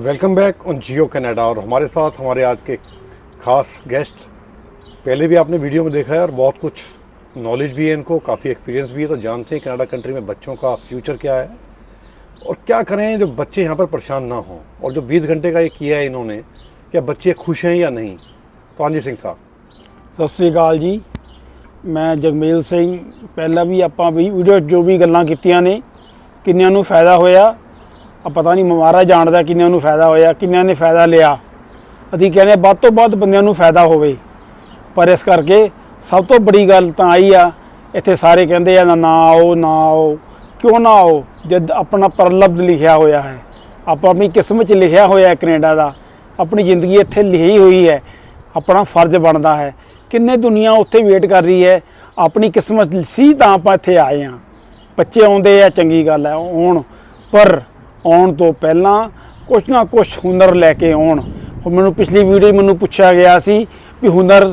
welcome back on Geo Canada और हमारे साथ हमारे आज के खास गेस्ट पहले भी आपने वीडियो में देखा है और बहुत कुछ नॉलेज भी है इनको काफ़ी एक्सपीरियंस भी है तो जानते हैं कनाडा कंट्री में बच्चों का फ्यूचर क्या है और क्या करें जो बच्चे यहाँ पर परेशान ना हों और जो 20 घंटे का ये किया है इन्होंने क्या बच्चे खुश हैं या नहीं तो जी सिंह साहब ਸਤਿ ਸ੍ਰੀ ਅਕਾਲ ਜੀ ਮੈਂ ਜਗਮੇਲ ਸਿੰਘ ਪਹਿਲਾਂ ਵੀ ਆਪਾਂ ਵੀ ਵੀਡੀਓ 'ਚ ਜੋ ਵੀ ਗੱਲਾਂ ਕੀਤੀਆਂ ਨੇ ਕਿੰਨਿਆਂ ਨੂੰ ਫਾਇਦਾ ਹੋਇਆ ਆ ਪਤਾ ਨਹੀਂ ਮਹਾਰਾਜ ਜਾਣਦਾ ਕਿੰਨਿਆਂ ਨੂੰ ਫਾਇਦਾ ਹੋਇਆ, ਕਿੰਨਿਆਂ ਨੇ ਫਾਇਦਾ ਲਿਆ। ਅਸੀਂ ਕਹਿੰਦੇ ਹਾਂ ਵੱਧ ਤੋਂ ਵੱਧ ਬੰਦਿਆਂ ਨੂੰ ਫਾਇਦਾ ਹੋਵੇ। ਪਰ ਇਸ ਕਰਕੇ ਸਭ ਤੋਂ ਬੜੀ ਗੱਲ ਤਾਂ ਆਈ ਆ, ਇੱਥੇ ਸਾਰੇ ਕਹਿੰਦੇ ਆ, ਨਾ ਆਓ ਨਾ ਆਓ। ਕਿਉਂ ਨਾ ਆਓ? ਜਦ ਆਪਣਾ ਪਰਲਬਧ ਲਿਖਿਆ ਹੋਇਆ ਹੈ। ਆਪਾਂ ਆਪਣੀ ਕਿਸਮਤ 'ਚ ਲਿਖਿਆ ਹੋਇਆ ਹੈ ਕੈਨੇਡਾ ਦਾ। ਆਪਣੀ ਜ਼ਿੰਦਗੀ ਇੱਥੇ ਲਿਖੀ ਹੋਈ ਹੈ। ਆਪਣਾ ਫਰਜ਼ ਬਣਦਾ ਹੈ। ਕਿੰਨੇ ਦੁਨੀਆ ਉੱਥੇ ਵੇਟ ਕਰ ਰਹੀ ਹੈ। ਆਪਣੀ ਕਿਸਮਤ ਸੀ ਤਾਂ ਆਪਾਂ ਇੱਥੇ ਆਏ ਹਾਂ। ਬੱਚੇ ਆਉਂਦੇ ਆ, ਚੰਗੀ ਗੱਲ ਹੈ ਆਉਣ ਪਰ ਆਉਣ ਤੋਂ ਪਹਿਲਾਂ ਕੁਛ ਨਾ ਕੁਛ ਹੁਨਰ ਲੈ ਕੇ ਆਉਣ। ਹੁਣ ਮੈਨੂੰ ਪਿਛਲੀ ਵੀਡੀਓ ਮੈਨੂੰ ਪੁੱਛਿਆ ਗਿਆ ਸੀ ਵੀ ਹੁਨਰ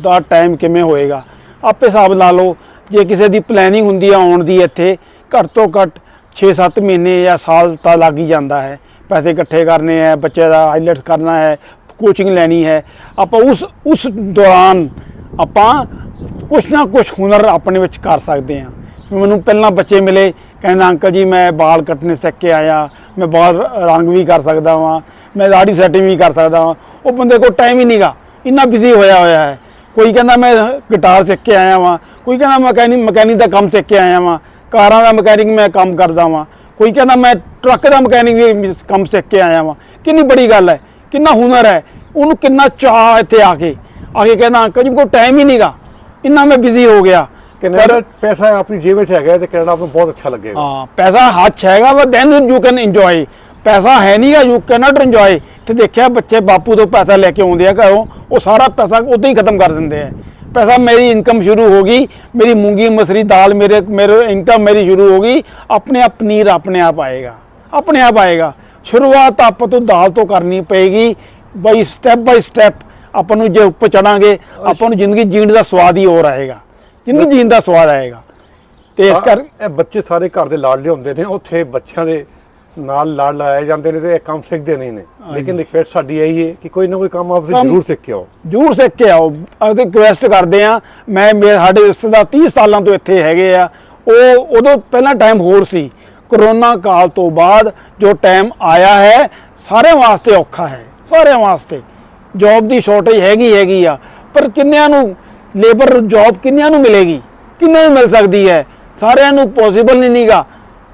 ਦਾ ਟਾਈਮ ਕਿਵੇਂ ਹੋਏਗਾ। ਆਪੇ ਹਿਸਾਬ ਲਾ ਲਓ, ਜੇ ਕਿਸੇ ਦੀ ਪਲੈਨਿੰਗ ਹੁੰਦੀ ਆ ਆਉਣ ਦੀ ਇੱਥੇ, ਘੱਟ ਤੋਂ ਘੱਟ 6-7 ਮਹੀਨੇ ਜਾਂ ਸਾਲ ਤਾਂ ਲੱਗ ਹੀ ਜਾਂਦਾ ਹੈ। ਪੈਸੇ ਇਕੱਠੇ ਕਰਨੇ ਹੈ, ਬੱਚੇ ਦਾ ਆਈਲੈਟਸ ਕਰਨਾ ਹੈ ਕੋਚਿੰਗ ਲੈਣੀ ਹੈ। ਆਪਾਂ ਉਸ ਉਸ ਦੌਰਾਨ ਆਪਾਂ ਕੁਛ ਨਾ ਕੁਛ ਹੁਨਰ ਆਪਣੇ ਵਿੱਚ ਕਰ ਸਕਦੇ ਹਾਂ। ਮੈਨੂੰ ਪਹਿਲਾਂ ਬੱਚੇ ਮਿਲੇ, ਕਹਿੰਦਾ, ਅੰਕਲ ਜੀ, ਮੈਂ ਵਾਲ ਕੱਟਣੇ ਸਿੱਖ ਕੇ ਆਇਆ। ਮੈਂ ਬਾਲ ਰੰਗ ਵੀ ਕਰ ਸਕਦਾ ਵਾਂ, ਮੈਂ ਦਾੜੀ ਸੈਟਿੰਗ ਵੀ ਕਰ ਸਕਦਾ ਵਾਂ। ਉਹ ਬੰਦੇ ਕੋਲ ਟਾਈਮ ਹੀ ਨਹੀਂਗਾ ਇੰਨਾ ਬਿਜ਼ੀ ਹੋਇਆ ਹੋਇਆ ਹੈ। ਕੋਈ ਕਹਿੰਦਾ ਮੈਂ ਗਿਟਾਰ ਸਿੱਖ ਕੇ ਆਇਆ ਵਾਂ, ਕੋਈ ਕਹਿੰਦਾ ਮਕੈਨਿਕ ਮਕੈਨਿਕ ਦਾ ਕੰਮ ਸਿੱਖ ਕੇ ਆਇਆ ਵਾਂ, ਕਾਰਾਂ ਦਾ ਮਕੈਨਿਕ ਮੈਂ ਕੰਮ ਕਰਦਾ ਵਾਂ, ਕੋਈ ਕਹਿੰਦਾ ਮੈਂ ਟਰੱਕ ਦਾ ਮਕੈਨਿਕ ਵੀ ਕੰਮ ਸਿੱਖ ਕੇ ਆਇਆ ਵਾਂ। ਕਿੰਨੀ ਬੜੀ ਗੱਲ ਹੈ, ਕਿੰਨਾ ਹੁਨਰ ਹੈ, ਉਹਨੂੰ ਕਿੰਨਾ ਚਾਹ ਇੱਥੇ ਆ ਕੇ ਆ ਕੇ ਕਹਿੰਦਾ ਅੰਕਲ ਜੀ ਕੋਲ ਟਾਈਮ ਹੀ ਨਹੀਂਗਾ ਇੰਨਾ ਮੈਂ ਬਿਜ਼ੀ ਹੋ ਗਿਆ। ਕੈਨੇਡਾ ਪੈਸਾ ਆਪਣੀ ਜੇਬ ਵਿੱਚ ਹੈਗਾ ਤੇ ਕੈਨੇਡਾ ਆਪਨੂੰ ਬਹੁਤ ਅੱਛਾ ਲੱਗੇਗਾ। ਹਾਂ ਪੈਸਾ ਹੱਥ ਹੈਗਾ but then you can enjoy ਪੈਸਾ ਹੈ ਨਹੀਂਗਾ ਯੂ ਕੈਨ ਇੰਜੋਏ ਤੇ ਦੇਖਿਆ ਬੱਚੇ ਬਾਪੂ ਤੋਂ ਪੈਸਾ ਲੈ ਕੇ ਆਉਂਦੇ ਆ ਘਰੋਂ ਉਹ ਸਾਰਾ ਪੈਸਾ ਉਦੋਂ ਹੀ ਖਤਮ ਕਰ ਦਿੰਦੇ ਆ। ਪੈਸਾ ਮੇਰੀ ਇਨਕਮ ਸ਼ੁਰੂ ਹੋ ਗਈ ਮੇਰੀ ਮੂੰਗੀ ਮਸਰੀ ਦਾਲ ਮੇਰੇ ਮੇਰੇ ਇਨਕਮ ਮੇਰੀ ਸ਼ੁਰੂ ਹੋ ਗਈ। ਆਪਣੇ ਆਪ ਪਨੀਰ ਆਪਣੇ ਆਪ ਆਏਗਾ। ਆਪਣੇ ਆਪ ਆਏਗਾ। ਸ਼ੁਰੂਆਤ ਆਪ ਤੋਂ ਦਾਲ ਤੋਂ ਕਰਨੀ ਪਏਗੀ। ਬਾਈ ਸਟੈਪ ਬਾਈ ਸਟੈਪ ਆਪਾਂ ਨੂੰ ਜੇ ਉੱਪਰ ਚੜਾਂਗੇ ਆਪਾਂ ਨੂੰ ਜ਼ਿੰਦਗੀ ਜੀਣ ਦਾ ਸਵਾਦ ਹੀ ਹੋਰ ਆਏਗਾ। ਜ਼ਿੰਦਗੀ ਜੀਣ ਦਾ ਸਵਾਦ ਆਏਗਾ? ਤੇ ਇਸ ਕਰ ਇਹ ਬੱਚੇ ਸਾਰੇ ਘਰ ਦੇ ਲਾਡਲੇ ਹੁੰਦੇ ਨੇ ਉੱਥੇ ਬੱਚਿਆਂ ਦੇ ਨਾਲ ਲਾਡ ਲਾਏ ਜਾਂਦੇ ਨੇ ਤੇ ਇਹ ਕੰਮ ਸਿੱਖਦੇ ਨਹੀਂ ਨੇ। ਲੇਕਿਨ ਰਿਕਵੈਸਟ ਸਾਡੀ ਇਹੀ ਹੈ ਕਿ ਕੋਈ ਨਾ ਕੋਈ ਕੰਮ ਆਪ ਜ਼ਰੂਰ ਸਿੱਖ ਕੇ ਆਓ ਜਰੂਰ ਸਿੱਖ ਕੇ ਆਓ ਅਤੇ ਰਿਕਵੈਸਟ ਕਰਦੇ ਆ ਮੈਂ ਮੇਰੇ ਸਾਡੇ ਰਿਸ਼ਤੇਦਾਰ 30 ਸਾਲਾਂ ਤੋਂ ਇੱਥੇ ਹੈਗੇ ਆ। ਉਹ ਉਦੋਂ ਪਹਿਲਾਂ ਟਾਈਮ ਹੋਰ ਸੀ। ਕਰੋਨਾ ਕਾਲ ਤੋਂ ਬਾਅਦ ਜੋ ਟਾਈਮ ਆਇਆ ਹੈ ਸਾਰਿਆਂ ਵਾਸਤੇ ਔਖਾ ਹੈ। ਸਾਰਿਆਂ ਵਾਸਤੇ। ਜੌਬ ਦੀ ਸ਼ਾਰਟੇਜ ਹੈਗੀ ਹੈਗੀ ਆ। ਪਰ ਕਿੰਨਿਆਂ ਨੂੰ ਲੇਬਰ ਜੌਬ ਕਿੰਨਿਆਂ ਨੂੰ ਮਿਲੇਗੀ? ਕਿੰਨਿਆਂ ਨੂੰ ਮਿਲ ਸਕਦੀ ਹੈ? ਸਾਰਿਆਂ ਨੂੰ ਪੋਸੀਬਲ ਨਹੀਂ ਨੀਗਾ।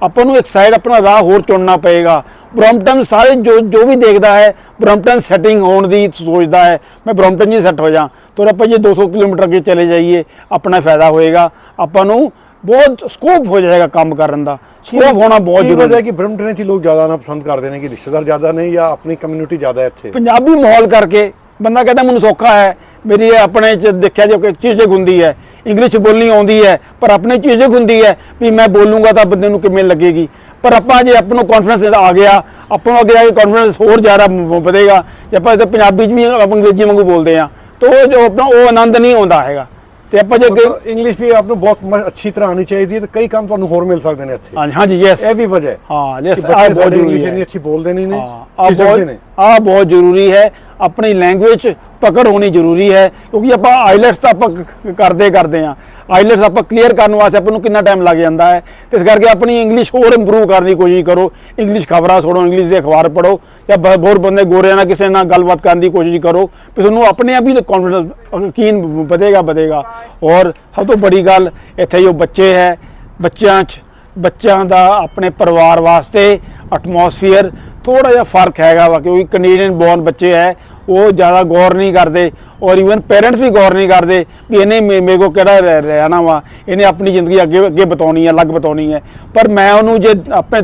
ਆਪਾਂ ਨੂੰ ਇੱਕ ਸਾਈਡ ਆਪਣਾ ਰਾਹ ਹੋਰ ਚੁਣਨਾ ਪਏਗਾ। ਬ੍ਰੌਂਪਟਨ ਸਾਰੇ ਜੋ ਜੋ ਵੀ ਦੇਖਦਾ ਹੈ ਬ੍ਰੌਂਪਟਨ ਸੈਟਿੰਗ ਹੋਣ ਦੀ ਸੋਚਦਾ ਹੈ ਮੈਂ ਬ੍ਰੌਂਪਟਨ 'ਚ ਹੀ ਸੈੱਟ ਹੋ ਜਾ। ਤੋਰ ਆਪਾਂ ਜੇ 200 ਕਿਲੋਮੀਟਰ ਅੱਗੇ ਚਲੇ ਜਾਈਏ ਆਪਣਾ ਫਾਇਦਾ ਹੋਏਗਾ। ਆਪਾਂ ਨੂੰ ਬਹੁਤ ਸਕੋਪ ਹੋ ਜਾਏਗਾ ਕੰਮ ਕਰਨ ਦਾ। ਸਕੋਪ ਹੋਣਾ ਬਹੁਤ ਜ਼ਰੂਰੀ ਹੈ ਕਿ ਬ੍ਰਹਮਟਨ 'ਚ ਹੀ ਲੋਕ ਜ਼ਿਆਦਾ ਆਉਣਾ ਪਸੰਦ ਕਰਦੇ ਨੇ ਕਿ ਰਿਸ਼ਤੇਦਾਰ ਜ਼ਿਆਦਾ ਨੇ ਜਾਂ ਆਪਣੀ ਕਮਿਊਨਿਟੀ ਜ਼ਿਆਦਾ ਇੱਥੇ? ਪੰਜਾਬੀ ਮਾਹੌਲ ਕਰਕੇ ਬੰਦਾ ਕਹਿੰਦਾ ਮੈਨੂੰ ਸੌਖਾ ਹੈ ਮੇਰੀ ਇਹ ਆਪਣੇ ਚ ਦੇਖਿਆ ਜੋ ਕਿ ਚੀਜ਼ੇ ਹੁੰਦੀ ਹੈ ਇੰਗਲਿਸ਼ ਬੋਲਣੀ ਆਉਂਦੀ ਹੈ ਪਰ ਆਪਣੇ ਚੀਜ਼ੇ ਹੁੰਦੀ ਹੈ ਵੀ ਮੈਂ ਬੋਲੂੰਗਾ ਤਾਂ ਬੰਦੇ ਨੂੰ ਕਿਵੇਂ ਲੱਗੇਗੀ? ਪਰ ਆਪਾਂ ਜੇ ਆਪਾਂ ਨੂੰ ਕੌਨਫੀਡੈਂਸ ਆ ਗਿਆ ਆਪਾਂ ਨੂੰ ਅੱਗੇ ਜਾ ਕੇ ਕੌਨਫੀਡੈਂਸ ਹੋਰ ਜ਼ਿਆਦਾ ਵਧੇਗਾ। ਜੇ ਆਪਾਂ ਇੱਥੇ ਪੰਜਾਬੀ ਚ ਵੀ ਆਪਾਂ ਅੰਗਰੇਜ਼ੀ ਵਾਂਗੂ ਬੋਲਦੇ ਆ ਤਾਂ ਉਹ ਜੋ ਆਪਣਾ ਉਹ ਆਨੰਦ ਨਹੀਂ ਆਉਂਦਾ ਹੈਗਾ। ਤੇ ਆਪਾਂ ਜੇ ਇੰਗਲਿਸ਼ ਵੀ ਆਪ ਨੂੰ ਬਹੁਤ ਅੱਛੀ ਤਰ੍ਹਾਂ ਆਉਣੀ ਚਾਹੀਦੀ ਹੈ ਤੇ ਕਈ ਕੰਮ ਤੁਹਾਨੂੰ ਹੋਰ ਮਿਲ ਸਕਦੇ ਨੇ ਇੱਥੇ। ਹਾਂਜੀ ਹਾਂਜੀ ਯੈਸ ਇਹ ਵੀ ਵਜ੍ਹਾ ਹੈ। ਯੈਸ ਆ ਬਹੁਤ ਜ਼ਰੂਰੀ ਹੈ। ਇੰਨੀ ਅੱਛੀ ਬੋਲਦੇ ਨਹੀਂ ਆ ਬਹੁਤ ਨੇ। ਆ ਬਹੁਤ ਜ਼ਰੂਰੀ ਹੈ। ਆਪਣੀ ਲੈਂਗੁਏਜ ਪਕੜ ਹੋਣੀ ਜ਼ਰੂਰੀ ਹੈ, ਕਿਉਂਕਿ ਆਪਾਂ ਆਈਲੈਟਸ ਤਾਂ ਆਪਾਂ ਕਰਦੇ ਕਰਦੇ ਆ ਆਈਲੈਟਸ ਆਪਾਂ ਕਲੀਅਰ ਕਰਨ ਵਾਸਤੇ ਆਪਾਂ ਨੂੰ ਕਿੰਨਾ ਟਾਈਮ ਲੱਗ ਜਾਂਦਾ ਹੈ। ਤੇ ਇਸ ਕਰਕੇ ਆਪਣੀ ਇੰਗਲਿਸ਼ ਹੋਰ ਇੰਪਰੂਵ ਕਰਨ ਦੀ ਕੋਸ਼ਿਸ਼ ਕਰੋ। ਇੰਗਲਿਸ਼ ਖਬਰਾਂ ਸੁਣੋ ਇੰਗਲਿਸ਼ ਦੇ ਅਖਬਾਰ ਪੜੋ ਜਾਂ ਬ- ਬੰਦੇ ਗੋਰਿਆਂ ਨਾਲ ਕਿਸੇ ਨਾਲ ਗੱਲਬਾਤ ਕਰਨ ਦੀ ਕੋਸ਼ਿਸ਼ ਕਰੋ, ਵੀ ਤੁਹਾਨੂੰ ਆਪਣੇ ਆਪ ਹੀ ਕੌਨਫੀਡੈਂਸ ਯਕੀਨ ਵਧੇਗਾ ਵਧੇਗਾ। ਔਰ ਸਭ ਤੋਂ ਬੜੀ ਗੱਲ, ਇੱਥੇ ਜੋ ਬੱਚੇ ਹੈ, ਬੱਚਿਆਂ 'ਚ, ਬੱਚਿਆਂ ਦਾ ਆਪਣੇ ਪਰਿਵਾਰ ਵਾਸਤੇ ਐਟਮੋਸਫੀਅਰ ਥੋੜਾ ਜਿਹਾ ਫ਼ਰਕ ਹੈਗਾ ਵਾ, ਕਿਉਂਕਿ ਕੈਨੇਡੀਅਨ ਬੋਰਨ ਬੱਚੇ ਹੈ ਉਹ ਜ਼ਿਆਦਾ ਗੌਰ ਨਹੀਂ ਕਰਦੇ ਔਰ ਇਵਨ ਪੇਰੈਂਟਸ ਵੀ ਗੌਰ ਨਹੀਂ ਕਰਦੇ ਵੀ ਇਹਨੇ ਮੇਰੇ ਕੋ ਕਿਹੜਾ ਰਹਿ- ਰਹਿਣਾ ਵਾ ਇਹਨੇ ਆਪਣੀ ਜ਼ਿੰਦਗੀ ਅੱਗੇ ਅੱਗੇ ਬਤਾਉਣੀ ਹੈ ਅਲੱਗ ਬਤਾਉਣੀ ਹੈ। ਪਰ ਮੈਂ ਉਹਨੂੰ ਜੇ ਆਪਣੇ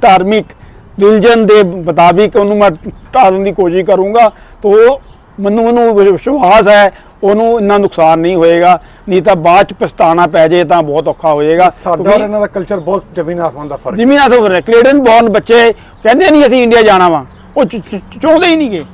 ਧਾਰਮਿਕ ਰਿਲੀਜਨ ਦੇ ਮੁਤਾਬਿਕ ਉਹਨੂੰ ਮੈਂ ਢਾਲਣ ਦੀ ਕੋਸ਼ਿਸ਼ ਕਰੂੰਗਾ ਤਾਂ ਉਹ ਮੈਨੂੰ ਉਹਨੂੰ ਵਿਸ਼ਵਾਸ ਹੈ ਉਹਨੂੰ ਇੰਨਾ ਨੁਕਸਾਨ ਨਹੀਂ ਹੋਏਗਾ ਨਹੀਂ ਤਾਂ ਬਾਅਦ ਚ ਪਛਤਾਣਾ ਪੈ ਜੇ ਤਾਂ ਬਹੁਤ ਔਖਾ ਹੋ ਜਾਏਗਾ ਸਾਡਾ ਇਹਨਾਂ ਦਾ ਕਲਚਰ ਬਹੁਤ ਜ਼ਮੀਨ ਆਸਮਾਨ ਦਾ ਫ਼ਰਕ ਜਿਮੀਨਾ ਤੋਂ ਫਿਰ ਕੈਨੇਡੀਅਨ ਬੌਰਨ ਬੱਚੇ ਕਹਿੰਦੇ ਨਹੀਂ ਅਸੀਂ ਇੰਡੀਆ ਜਾਣਾ ਵਾ। ਉਹ ਚਾਹੁੰਦੇ ਹੀ ਨਹੀਂਗੇ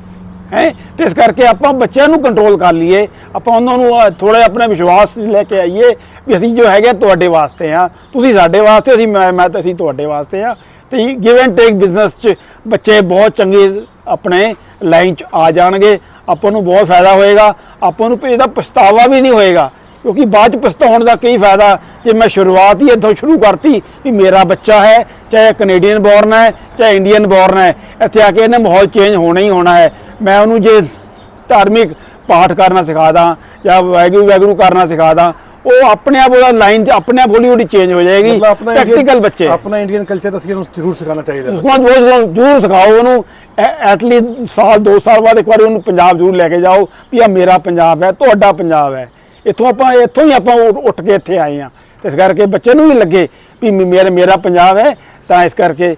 ਹੈ? ਤੇ ਇਸ ਕਰਕੇ ਆਪਾਂ ਬੱਚਿਆਂ ਨੂੰ ਕੰਟਰੋਲ ਕਰ ਲਈਏ। ਆਪਾਂ ਉਹਨਾਂ ਨੂੰ ਥੋੜਾ ਆਪਣਾ ਵਿਸ਼ਵਾਸ ਲੈ ਕੇ ਆਈਏ ਵੀ ਅਸੀਂ ਜੋ ਹੈਗੇ ਤੁਹਾਡੇ ਵਾਸਤੇ ਆ। ਤੁਸੀਂ ਸਾਡੇ ਵਾਸਤੇ, ਅਸੀਂ, ਮੈਂ ਮੈਂ ਤਾਂ ਅਸੀਂ ਤੁਹਾਡੇ ਵਾਸਤੇ ਆ। ਤੇ ਗਿਵ ਐਂਡ ਟੇਕ ਬਿਜ਼ਨਸ 'ਚ ਬੱਚੇ ਬਹੁਤ ਚੰਗੇ ਆਪਣੇ ਲਾਈਨ 'ਚ ਆ ਜਾਣਗੇ। ਆਪਾਂ ਨੂੰ ਬਹੁਤ ਫਾਇਦਾ ਹੋਏਗਾ। ਆਪਾਂ ਨੂੰ ਇਹਦਾ ਪਛਤਾਵਾ ਵੀ ਨਹੀਂ ਹੋਏਗਾ। ਕਿਉਂਕਿ ਬਾਅਦ 'ਚ ਪਛਤਾਉਣ ਦਾ ਕੀ ਫਾਇਦਾ? ਜੇ ਮੈਂ ਸ਼ੁਰੂਆਤ ਹੀ ਇੱਥੋਂ ਸ਼ੁਰੂ ਕਰਤੀ ਵੀ ਮੇਰਾ ਬੱਚਾ ਹੈ, ਚਾਹੇ ਕੈਨੇਡੀਅਨ ਬੋਰਨ ਹੈ, ਚਾਹੇ ਇੰਡੀਅਨ ਬੋਰਨ ਹੈ, ਇੱਥੇ ਆ ਕੇ ਇਹਨੇ ਮਾਹੌਲ ਚੇਂਜ ਹੋਣਾ ਹੀ ਹੋਣਾ ਹੈ। ਮੈਂ ਉਹਨੂੰ ਜੇ ਧਾਰਮਿਕ ਪਾਠ ਕਰਨਾ ਸਿਖਾ ਦਾਂ ਜਾਂ ਵੈਗਰੂ ਵੈਗਰੂ ਕਰਨਾ ਸਿਖਾ ਦਾਂ ਉਹ ਆਪਣੇ ਆਪ ਉਹਦਾ ਲਾਈਨ ਤੇ ਆਪਣੇ ਆਪ ਹੌਲੀ ਹੌਲੀ ਚੇਂਜ ਹੋ ਜਾਏਗੀ ਪ੍ਰੈਕਟੀਕਲ ਬੱਚੇ। ਆਪਣਾ ਇੰਡੀਅਨ ਕਲਚਰ ਅਸੀਂ ਉਹਨੂੰ ਜ਼ਰੂਰ ਸਿਖਾਉਣਾ ਚਾਹੀਦਾ। ਹੈ। ਜੋ ਜ਼ਰੂਰ ਸਿਖਾਓ ਉਹਨੂੰ ਐਟਲੀਸਟ ਸਾਲ ਦੋ ਸਾਲ ਬਾਅਦ ਇੱਕ ਵਾਰੀ ਉਹਨੂੰ ਪੰਜਾਬ ਜ਼ਰੂਰ ਲੈ ਕੇ ਜਾਓ ਵੀ ਆ ਮੇਰਾ ਪੰਜਾਬ ਹੈ ਤੁਹਾਡਾ ਪੰਜਾਬ ਹੈ। ਇੱਥੋਂ ਆਪਾਂ ਇੱਥੋਂ ਹੀ ਆਪਾਂ ਉੱਠ ਕੇ ਇੱਥੇ ਆਏ ਆ ਇਸ ਕਰਕੇ ਬੱਚੇ ਨੂੰ ਵੀ ਲੱਗੇ ਵੀ ਮੇਰਾ ਮੇਰਾ ਪੰਜਾਬ ਹੈ ਤਾਂ ਇਸ ਕਰਕੇ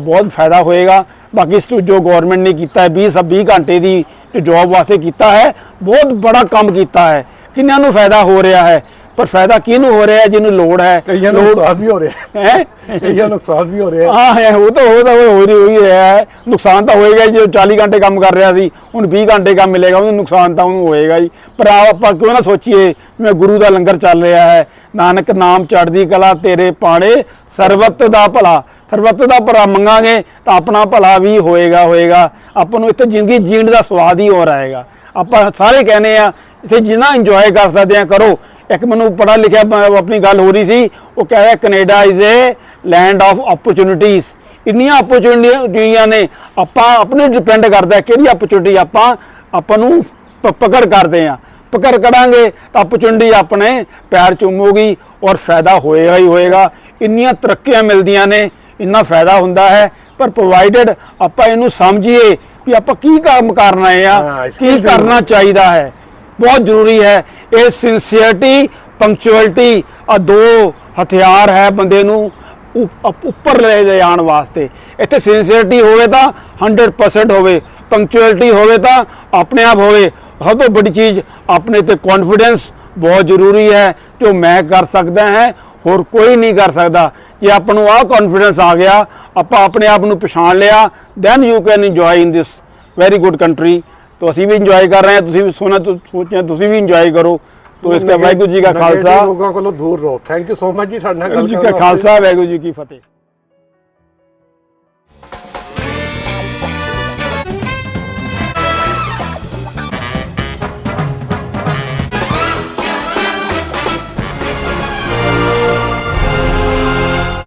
ਬਹੁਤ ਫਾਇਦਾ ਹੋਏਗਾ। ਬਾਕੀ ਇਸ ਤੋਂ ਜੋ ਗਵਰਨਮੈਂਟ ਨੇ ਕੀਤਾ ਹੈ 20 ਸਭ 20 ਘੰਟੇ ਦੀ ਜੋ ਜੌਬ ਵਾਸਤੇ ਕੀਤਾ ਹੈ ਬਹੁਤ ਬੜਾ ਕੰਮ ਕੀਤਾ ਹੈ। ਕਿੰਨਿਆਂ ਨੂੰ ਫਾਇਦਾ ਹੋ ਰਿਹਾ ਹੈ? ਪਰ ਫਾਇਦਾ ਕਿਹਨੂੰ ਹੋ ਰਿਹਾ ਜਿਹਨੂੰ ਲੋੜ ਹੈ? ਕਈਆਂ ਨੂੰ ਨੁਕਸਾਨ ਵੀ ਹੋ ਰਿਹਾ ਹੈ। ਕਈਆਂ ਨੂੰ ਨੁਕਸਾਨ ਵੀ ਹੋ ਰਿਹਾ ਹੈ। ਹਾਂ ਉਹ ਤਾਂ ਉਹ ਤਾਂ ਹੋ ਰਹੀ ਹੋਈ ਰਿਹਾ ਹੈ। ਨੁਕਸਾਨ ਤਾਂ ਹੋਏਗਾ ਜੇ ਉਹ 40 ਘੰਟੇ ਕੰਮ ਕਰ ਰਿਹਾ ਸੀ ਹੁਣ 20 ਘੰਟੇ ਕੰਮ ਮਿਲੇਗਾ ਉਹਨੂੰ ਨੁਕਸਾਨ ਤਾਂ ਉਹਨੂੰ ਹੋਏਗਾ ਹੀ। ਪਰ ਆਪਾਂ ਕਿਉਂ ਨਾ ਸੋਚੀਏ ਜਿਵੇਂ ਗੁਰੂ ਦਾ ਲੰਗਰ ਚੱਲ ਰਿਹਾ ਹੈ। ਨਾਨਕ ਨਾਮ ਚੜ੍ਹਦੀ ਕਲਾ ਤੇਰੇ ਪਾਣੇ ਸਰਬੱਤ ਦਾ ਭਲਾ। ਸਰਬੱਤ ਦਾ ਭਲਾ ਮੰਗਾਂਗੇ ਤਾਂ ਆਪਣਾ ਭਲਾ ਵੀ ਹੋਏਗਾ ਹੋਏਗਾ। ਆਪਾਂ ਨੂੰ ਇੱਥੇ ਜ਼ਿੰਦਗੀ ਜੀਣ ਦਾ ਸਵਾਦ ਹੀ ਹੋਰ ਆਏਗਾ। ਆਪਾਂ ਸਾਰੇ ਕਹਿੰਦੇ ਆ, ਇੱਥੇ ਜਿੰਨਾ ਇੰਜੋਏ ਕਰ ਸਕਦੇ ਆ, ਕਰੋ। ਇੱਕ ਮੈਨੂੰ ਪੜਾ ਲਿਖਿਆ ਆਪਣੀ ਗੱਲ ਹੋ ਰਹੀ ਸੀ, ਉਹ ਕਹਿ ਰਿਹਾ, Canada is a land of opportunities ਇੰਨੀਆਂ ਓਪਰਚੁਨਿਟੀਆਂ ਨੇ, ਆਪਾਂ ਆਪਣੇ ਡਿਪੈਂਡ ਕਰਦਾ ਕਿਹੜੀ ਓਪਰਚੁਨਿਟੀ ਆਪਾਂ ਆਪਾਂ ਨੂੰ ਪਕੜ ਕਰਦੇ ਆ। ਪਕੜ ਕਰਾਂਗੇ ਤਾਂ ਓਪਰਚੁਨਿਟੀ ਆਪਣੇ ਪੈਰ ਚੁੰਮੂਗੀ ਔਰ ਫਾਇਦਾ ਹੋਏਗਾ ਹੀ ਹੋਏਗਾ। ਇੰਨੀਆਂ ਤਰੱਕੀਆਂ ਮਿਲਦੀਆਂ ਨੇ ਇੰਨਾ ਫਾਇਦਾ ਹੁੰਦਾ ਹੈ ਪਰ ਪ੍ਰੋਵਾਈਡਡ ਆਪਾਂ ਇਹਨੂੰ ਸਮਝੀਏ ਵੀ ਆਪਾਂ ਕੀ ਕੰਮ ਕਰਨਾ ਹੈ ਆ ਕੀ ਕਰਨਾ ਚਾਹੀਦਾ ਹੈ। ਬਹੁਤ ਜ਼ਰੂਰੀ ਹੈ ਇਹ ਸਿੰਸੀਅਰਟੀ ਪੰਕਚੁਅਲਿਟੀ ਆ ਦੋ ਹਥਿਆਰ ਹੈ ਬੰਦੇ ਨੂੰ ਉੱਪਰ ਲੈ ਜਾਣ ਵਾਸਤੇ। ਇੱਥੇ ਸਿੰਸੀਅਰਟੀ ਹੋਵੇ ਤਾਂ 100% ਹੋਵੇ ਪੰਕਚੁਅਲਿਟੀ ਹੋਵੇ ਤਾਂ ਆਪਣੇ ਆਪ ਹੋਵੇ। ਸਭ ਤੋਂ ਵੱਡੀ ਚੀਜ਼ ਆਪਣੇ ਤੇ ਕੌਨਫੀਡੈਂਸ ਬਹੁਤ ਜ਼ਰੂਰੀ ਹੈ ਜੋ ਮੈਂ ਕਰ ਸਕਦਾ ਹੈ ਹੋਰ ਕੋਈ ਨਹੀਂ ਕਰ ਸਕਦਾ। ਜੇ ਆਪਾਂ ਨੂੰ ਆ ਕੌਨਫੀਡੈਂਸ ਆ ਗਿਆ ਆਪਾਂ ਆਪਣੇ ਆਪ ਨੂੰ ਪਛਾਣ ਲਿਆ then you can enjoy in this very good country ਤੋ ਅਸੀਂ ਵੀ ਇੰਜੋਏ ਕਰ ਰਹੇ ਹਾਂ ਤੁਸੀਂ ਵੀ ਸੋਨਾ ਸੋਚਿਆ ਤੁਸੀਂ ਵੀ ਇੰਜੋਏ ਕਰੋ। ਤੋ ਇਸ ਤੇ ਵਾਹਿਗੁਰੂ ਜੀ ਦਾ ਖਾਲਸਾ। ਲੋਕਾਂ ਕੋਲੋਂ ਦੂਰ ਰਹੋ। ਥੈਂਕ ਯੂ ਸੋ ਮਚ ਜੀ ਸਾਡਾ ਖਾਲਸਾ ਵਾਹਿਗੁਰੂ ਜੀ ਕੀ ਫਤਿਹ।